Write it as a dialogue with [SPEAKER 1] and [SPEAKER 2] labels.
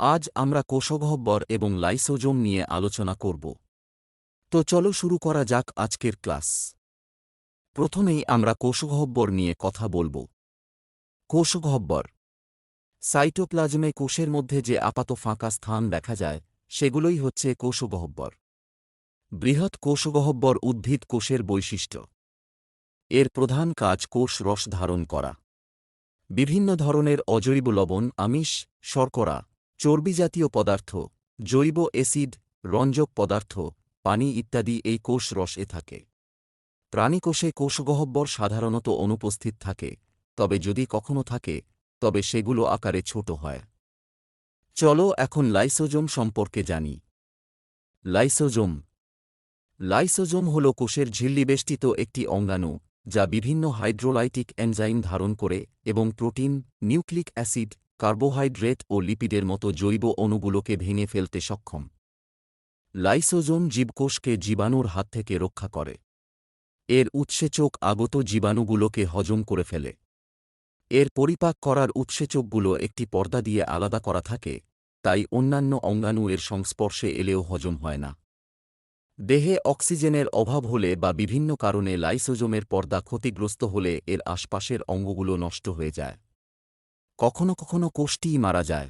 [SPEAKER 1] আজ আমরা কোষগহ্বর এবং লাইসোজোম নিয়ে আলোচনা করব। তো চলো শুরু করা যাক আজকের ক্লাস। প্রথমেই আমরা কোষগহ্বর নিয়ে কথা বলব। কোষগহ্বর। সাইটোপ্লাজমে কোষের মধ্যে যে আপাত ফাঁকা স্থান দেখা যায়, সেগুলোই হচ্ছে কোষগহ্বর। বৃহৎ কোষগহ্বর উদ্ভিদ কোষের বৈশিষ্ট্য। এর প্রধান কাজ কোষ রস ধারণ করা। বিভিন্ন ধরনের অজৈব লবণ, আমিষ, শর্করা চর্বিজাতীয় পদার্থ, জৈব অ্যাসিড, রঞ্জক পদার্থ, পানি ইত্যাদি এই কোষ রসে থাকে। প্রাণীকোষে কোষগহব্বর সাধারণত অনুপস্থিত থাকে, তবে যদি কখনো থাকে, তবে সেগুলো আকারে ছোট হয়। চলো এখন লাইসোজোম সম্পর্কে জানি। লাইসোজোম। লাইসোজোম হল কোষের ঝিল্লিবেষ্টিত একটি অঙ্গাণু, যা বিভিন্ন হাইড্রোলাইটিক এনজাইম ধারণ করে এবং প্রোটিন, নিউক্লিক অ্যাসিড কার্বোহাইড্রেট ও লিপিডের মতো জৈব অণুগুলোকে ভেঙে ফেলতে সক্ষম। লাইসোজোম জীবকোষকে জীবাণুর হাত থেকে রক্ষা করে। এর উৎসেচক আগত জীবাণুগুলোকে হজম করে ফেলে। এর পরিপাক করার উৎসেচকগুলো একটি পর্দা দিয়ে আলাদা করা থাকে, তাই অন্যান্য অঙ্গাণু এর সংস্পর্শে এলেও হজম হয় না। দেহে অক্সিজেনের অভাব হলে বা বিভিন্ন কারণে লাইসোজোমের পর্দা ক্ষতিগ্রস্ত হলে এর আশপাশের অঙ্গগুলো নষ্ট হয়ে যায়। কখনো কখনো কোষ্ঠীই মারা যায়।